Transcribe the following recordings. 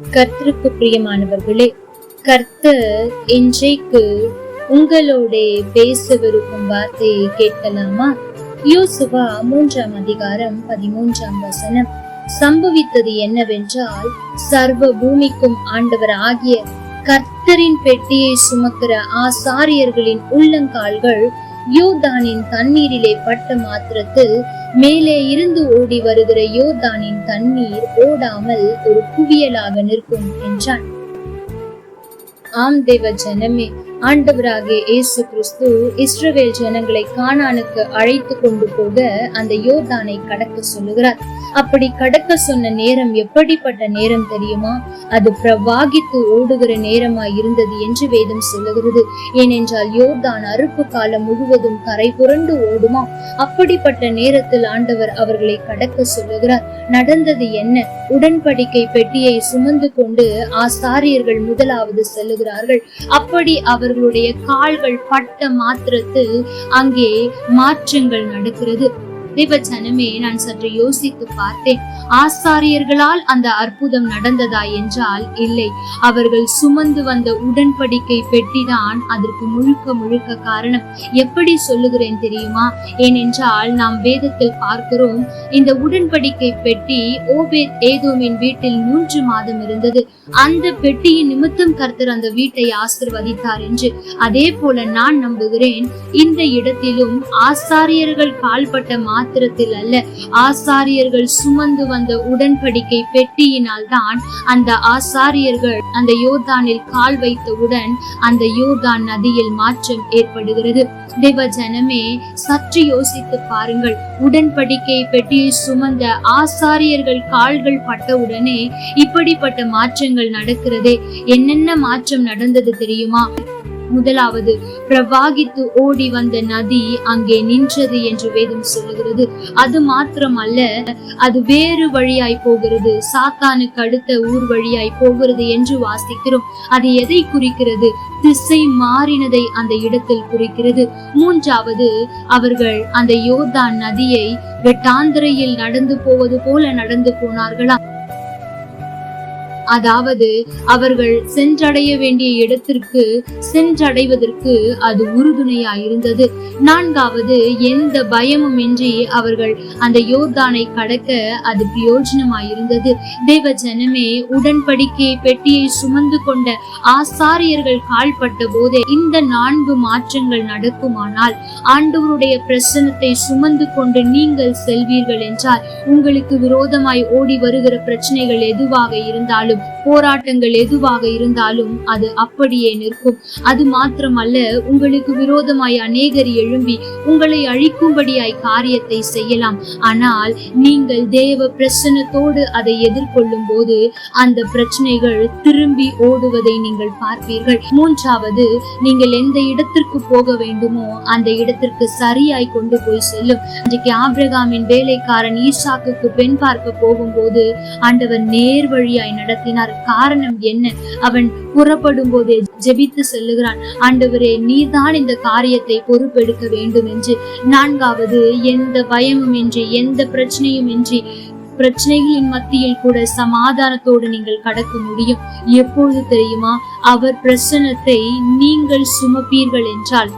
கர்த்தருக்கு பிரியமானவர்களே கர்த்தர் இன்றைக்கு உங்களோட பேசவிருக்கும் வார்த்தையை கேட்கலாமா? யோசுவா மூன்றாம் அதிகாரம் பதிமூன்றாம் வசனம். சம்பவித்தது என்னவென்றால் சர்வ பூமிக்கும் ஆண்டவர் ஆகிய கர்த்தரின் பெட்டியை சுமக்கிற ஆசாரியர்களின் உள்ளங்கால்கள் யோர்தானின் தண்ணீரிலே பட்ட மாத்திரத்தில் மேலே இருந்து ஓடி வருகிற யோர்தானின் தண்ணீர் ஓடாமல் ஒரு குவியலாக நிற்கும் என்றான். ஆம் தேவ ஜனமே ஆண்டவராகிய இயேசு கிறிஸ்து இஸ்ரவேல் ஜனங்களை கானானுக்கு அழைத்து கொண்டு போக அந்த யோர்தானை கடக்க சொல்லுகிறார். அப்படி கடக்க சொன்ன நேரம் எப்படிப்பட்ட நேரம் தெரியுமா? அது பிரவாகித்து ஓடுகிற நேரமாய் இருந்தது என்று வேதம் சொல்லுகிறது. ஏனென்றால் யோர்தான் அறுப்பு காலம் முழுவதும் கரை புரண்டு ஓடுமா? அப்படிப்பட்ட நேரத்தில் ஆண்டவர் அவர்களை கடக்க சொல்லுகிறார். நடந்தது என்ன? உடன்படிக்கை பெட்டியை சுமந்து கொண்டு ஆசாரியர்கள் முதலாவது செல்லுகிறார்கள். அப்படி அவர் அவர்களுடைய கால்கள் பட்ட மாத்திரத்தில் அங்கே மாற்றங்கள் நடக்கிறது. தேவ நான் சற்று யோசித்து பார்த்தேன். ஆசாரியர்களால் அந்த அற்புதம் நடந்ததா என்றால் இல்லை. அவர்கள் சுமந்து வந்த உடன்படிக்கை பெட்டிதான் அதற்கு முழுக்க முழுக்க காரணம். எப்படி சொல்லுகிறேன் தெரியுமா? ஏனென்றால் நாம் வேதத்தில் பார்க்கிறோம் இந்த உடன்படிக்கை பெட்டி ஓபேத் ஏதோமின் வீட்டில் மூன்று மாதம் இருந்தது. அந்த பெட்டியின் நிமித்தம் கர்த்தர் அந்த வீட்டை ஆசிர்வதித்தார் என்று. அதே போல நான் நம்புகிறேன் இந்த இடத்திலும் ஆசாரியர்கள் கால்பட்ட மாத்திரத்தில் அல்ல. ஆசாரியர்கள் சுமந்து வந்த உடன்படிக்கை பெட்டியினால் தான் அந்த ஆசாரியர்கள் அந்த யோர்தானில் கால் வைத்தவுடன் அந்த யோர்தான் நதியில் மாற்றம் ஏற்படுகிறது. தேவ ஜனமே சற்று யோசித்து பாருங்கள். உடன்படிக்கை பெட்டியை சுமந்த ஆசாரியர்கள் கால்கள் பட்டவுடனே இப்படிப்பட்ட மாற்றங்கள் நடக்கிறதே. என்னென்ன மாற்றம் நடந்தது தெரியுமா? முதலாவது பிரவாகித்து ஓடி வந்த நதி அங்கே நின்றது என்று வேதம் சொல்லுகிறது. அது மாத்திரமல்ல அது வேறு வழியாய் போகிறது. சாத்தானுக்கு அடுத்த ஊர் வழியாய் போகிறது என்று வாசிக்கிறோம். அது எதை குறிக்கிறது? திசை மாறினதை அந்த இடத்தில் குறிக்கிறது. மூன்றாவது அவர்கள் அந்த யோர்தான் நதியை வெட்டாந்திரையில் நடந்து போவது போல நடந்து போனார்களா? அதாவது அவர்கள் சென்றடைய வேண்டிய இடத்திற்கு சென்றடைவதற்கு அது உறுதுணையா இருந்தது நான்காவது எந்த பயமும் இன்றி அவர்கள் அந்த யோர்தானை கடக்க அது பிரயோஜனமாயிருந்தது தேவ ஜனமே உடன்படிக்கை பெட்டியை சுமந்து கொண்ட ஆசாரியர்கள் கால்பட்ட போதே இந்த நான்கு மாற்றங்கள் நடக்குமானால் ஆண்டவருடைய பிரசனத்தை சுமந்து கொண்டு நீங்கள் செல்வீர்கள் என்றால் உங்களுக்கு விரோதமாய் ஓடி வருகிற பிரச்சனைகள் எதுவாக இருந்தாலும் போராட்டங்கள் எதுவாக இருந்தாலும் அது அப்படியே நிற்கும். அது மாத்திரமல்ல உங்களுக்கு விரோதமாய் அநேகர் எழும்பி உங்களை அழிக்கும்படியாய் காரியத்தை செய்யலாம். ஆனால் நீங்கள் தேவ பிரசனத்தோடு அதை எதிர்கொள்ளும் போது அந்த பிரச்சனைகள் திரும்பி ஓடுவதை நீங்கள் பார்ப்பீர்கள். மூன்றாவது நீங்கள் எந்த இடத்திற்கு போக வேண்டுமோ அந்த இடத்திற்கு சரியாய் கொண்டு போய் செல்லும். இன்றைக்கு ஆப்ரகாமின் வேலைக்காரன் ஈசாக்குக்கு பெண் பார்க்க போகும்போது ஆண்டவர் நேர் வழியாய் நடத்தினார் காரணம் என்ன? அவன் புறப்படும் போதே ஜெபித்து செல்லுகிறான். ஆண்டவரே நீதான் இந்த காரியத்தை பொறுப்பெடுக்க வேண்டும் என்று. நான்காவது எந்த பயமும் இன்றி எந்த பிரச்சனையும் இன்றி பிரச்சனைகளின் மத்தியில் கூட சமாதானத்தோடு நீங்கள் கடக்க முடியும். எப்பொழுது தெரியுமா? அவர் பிரசனத்தை நீங்கள் சுமப்பீர்கள் என்றால்.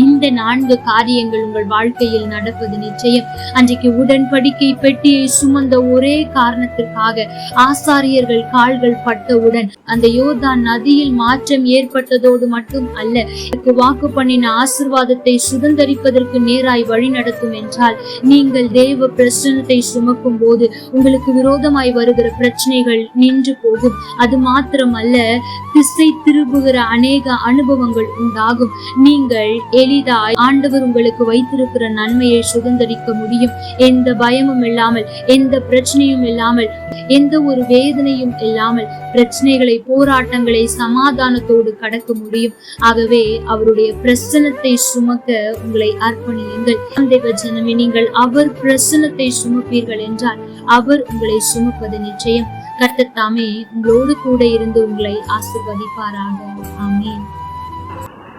இந்த நான்கு காரியங்கள் உங்கள் வாழ்க்கையில் நடப்பது நிச்சயம். அன்றைக்கு உடன்படிக்கை பெட்டியை சுமந்த ஒரே காரணத்திற்காக ஆசாரியர்கள் கால்கள் பட்டவுடன் அந்த யோதான் நதியில் மாற்றம் ஏற்பட்டதோடு மட்டும் அல்ல வாக்கு பண்ணின ஆசிர்வாதத்தை சுதந்திரிப்பதற்கு நேராய் வழி நடத்தும் என்றால் நீங்கள் தேவ பிரசனத்தை சுமக்கும் போது உங்களுக்கு விரோதமாய் வருகிற பிரச்சனைகள் நின்று போகும். அது மாத்திரமல்ல திசை திரும்புகிற அநேக அனுபவங்கள் உண்டாகும். நீங்கள் எளிதாய் ஆண்டவர் உங்களுக்கு வைத்திருக்கிற நன்மையை சுதந்திரிக்க முடியும். எந்த பயமும் இல்லாமல் எந்த பிரச்சனையும் இல்லாமல் எந்த ஒரு வேதனையும் இல்லாமல் பிரச்சனைகளை போராட்டங்களை சமாதானத்தோடு கடக்க முடியும். ஆகவே அவருடைய பிரசனத்தை சுமக்க உங்களை அர்ப்பணியுங்கள். தேவ ஜனமே நீங்கள் அவர் பிரசனத்தை சுமப்பீர்கள் என்றால் அவர் உங்களை சுமப்பது நிச்சயம். கர்த்தத்தாமே உங்களோடு கூட இருந்து உங்களை ஆசிர்வதிப்பாராக. ஆமேன்.